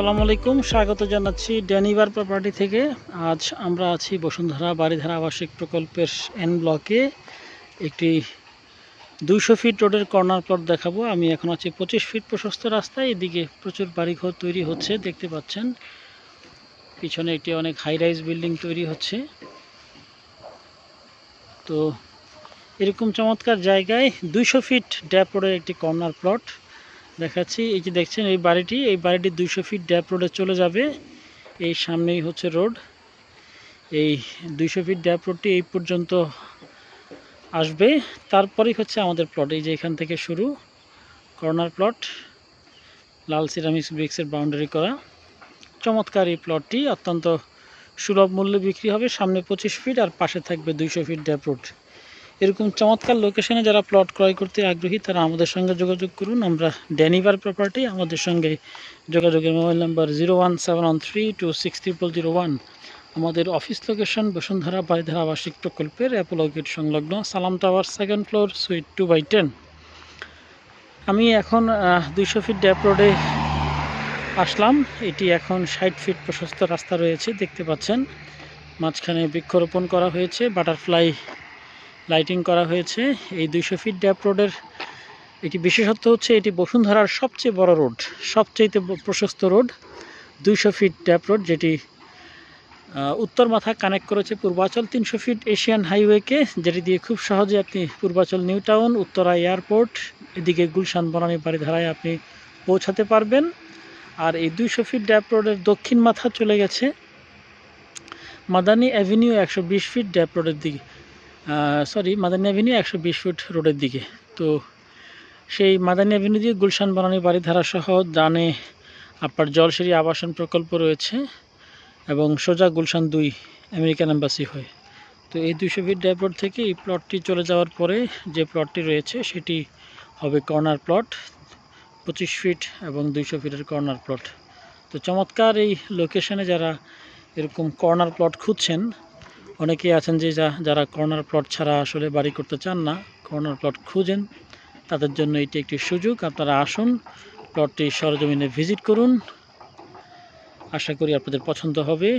আসসালামু আলাইকুম। স্বাগত জানাচ্ছি ড্যানিভার প্রপার্টি থেকে। আজ আমরা আছি বসুন্ধরা বাড়িধারা আবাসিক প্রকল্পের এন ব্লকে। একটি দুইশো ফিট রোডের কর্নার প্লট দেখাবো। আমি এখন আছি পঁচিশ ফিট প্রশস্ত রাস্তায়। এদিকে প্রচুর বাড়িঘর তৈরি হচ্ছে, দেখতে পাচ্ছেন। পিছনে একটি অনেক হাই রাইজ বিল্ডিং তৈরি হচ্ছে। তো এরকম চমৎকার জায়গায় দুইশো ফিট ড্যাপ রোডের একটি কর্নার প্লট। দেখাচ্ছি। এই যে দেখছেন, এই বাড়িটি এই বাড়িটি দুইশো ফিট ড্যাপ রোডে চলে যাবে। এই সামনেই হচ্ছে রোড এই দুইশো ফিট ড্যাপ রোডটি এই পর্যন্ত আসবে। তারপরেই হচ্ছে আমাদের প্লট এই যে এখান থেকে শুরু কর্নার প্লট লাল সিরামিক্স ব্রিক্সের বাউন্ডারি করা। চমৎকার এই প্লটটি অত্যন্ত সুলভ মূল্যে বিক্রি হবে। সামনে পঁচিশ ফিট আর পাশে থাকবে দুইশো ফিট ড্যাপ রোড এরকম চমৎকার লোকেশনে যারা প্লট ক্রয় করতে আগ্রহী, তারা আমাদের সঙ্গে যোগাযোগ করুন। আমরা ড্যানিভার প্রপার্টি আমাদের সঙ্গে যোগাযোগের mobile number zero one seven three two six zero one আমাদের অফিস লোকেশন বসুন্ধরা বাড়িধারা আবাসিক প্রকল্পের অ্যাপোলো গেট সংলগ্ন Salam tower second floor suite two by ten আমি এখন দুইশো ফিট ড্যাপ রোডে আসলাম। এটি এখন ষাট ফিট প্রশস্ত রাস্তা রয়েছে, দেখতে পাচ্ছেন। মাঝখানে বৃক্ষরোপণ করা হয়েছে বাটারফ্লাই লাইটিং করা হয়েছে। এই দুইশো ফিট ড্যাপ রোডের এটি বিশেষত্ব হচ্ছে এটি বসুন্ধরার সবচেয়ে বড় রোড সবচেয়ে প্রশস্ত রোড। দুইশো ফিট ড্যাপ রোড যেটি উত্তর মাথা কানেক্ট করেছে পূর্বাচল তিনশো ফিট এশিয়ান হাইওয়েকে, যেটি দিয়ে খুব সহজে আপনি Purbachal new town, Uttara airport, এদিকে গুলশান বনানী বাড়িধারায় আপনি পৌঁছাতে পারবেন। আর এই দুইশো ফিট ড্যাপ রোডের দক্ষিণ মাথা চলে গেছে মাদানী অ্যাভিনিউ একশো বিশ ফিট ড্যাপ রোডের দিকে। সরি মাদানী অ্যাভিনিউ একশো বিশ ফুট রোডের দিকে। তো সেই মাদানী অ্যাভিনিউ দিয়ে গুলশান বানানি বাড়িধারা সহ ডানে আপনার জলসিঁড়ি আবাসন প্রকল্প রয়েছে এবং সোজা গুলশান দুই আমেরিকান এম্বাসি হয়। তো এই দুইশো ফিট রোড থেকে এই প্লটটি চলে যাওয়ার পরে যে প্লটটি রয়েছে সেটি হবে কর্নার প্লট পঁচিশ ফিট এবং দুইশো ফিটের কর্নার প্লট তো চমৎকার এই লোকেশনে যারা এরকম কর্নার প্লট খুঁজছেন অনেকেই আছেন যে যারা কর্নার প্লট ছাড়া আসলে বাড়ি করতে চান না কর্নার প্লট খুঁজেন। তাদের জন্য এটি একটি সুযোগ। আপনারা আসুন প্লটটি সরজমিনে ভিজিট করুন। আশা করি আপনাদের পছন্দ হবে।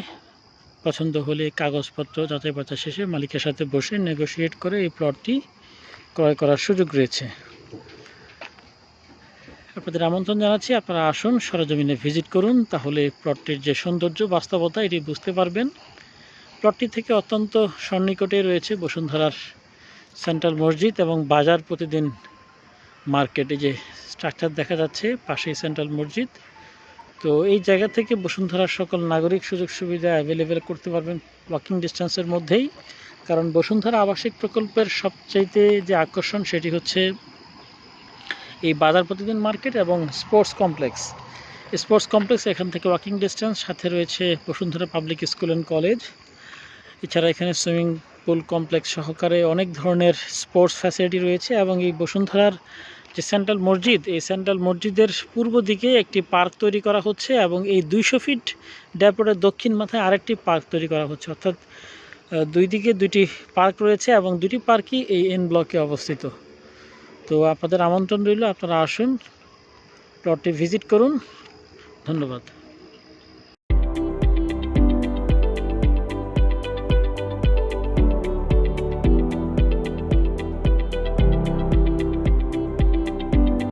পছন্দ হলে কাগজপত্র যাচাই বাছাই শেষে মালিকের সাথে বসে নেগোশিয়েট করে এই প্লটটি ক্রয় করার সুযোগ রয়েছে। আপনাদের আমন্ত্রণ জানাচ্ছি, আপনারা আসুন, সরজমিনে ভিজিট করুন। তাহলে প্লটটির যে সৌন্দর্য, বাস্তবতা, এটি বুঝতে পারবেন। প্লটটি থেকে অত্যন্ত সন্নিকটে রয়েছে বসুন্ধরার সেন্ট্রাল মসজিদ এবং বাজার প্রতিদিন মার্কেট। যে স্ট্রাকচার দেখা যাচ্ছে, পাশেই সেন্ট্রাল মসজিদ। তো এই জায়গা থেকে বসুন্ধরার সকল নাগরিক সুযোগ সুবিধা অ্যাভেলেবেল করতে পারবেন ওয়াকিং ডিস্টেন্সের মধ্যেই। কারণ বসুন্ধরা আবাসিক প্রকল্পের সবচাইতে যে আকর্ষণ সেটি হচ্ছে এই বাজার প্রতিদিন মার্কেট এবং স্পোর্টস কমপ্লেক্স স্পোর্টস কমপ্লেক্স এখান থেকে ওয়াকিং ডিস্টেন্স সাথে রয়েছে Bashundhara public school and college এছাড়া এখানে সুইমিং পুল কমপ্লেক্স সহকারে অনেক ধরনের স্পোর্টস ফ্যাসিলিটি রয়েছে এবং এই বসুন্ধরার যে সেন্ট্রাল মসজিদ, এই সেন্ট্রাল মসজিদের পূর্ব দিকে একটি পার্ক তৈরি করা হচ্ছে এবং এই দুইশো ফিট ড্যাপোর্টের দক্ষিণ মাথায় আরেকটি পার্ক তৈরি করা হচ্ছে। অর্থাৎ দুই দিকে দুইটি পার্ক রয়েছে এবং দুটি পার্কই এই এন ব্লকে অবস্থিত। তো আপনাদের আমন্ত্রণ রইল, আপনারা আসুন, প্লটটি ভিজিট করুন। ধন্যবাদ।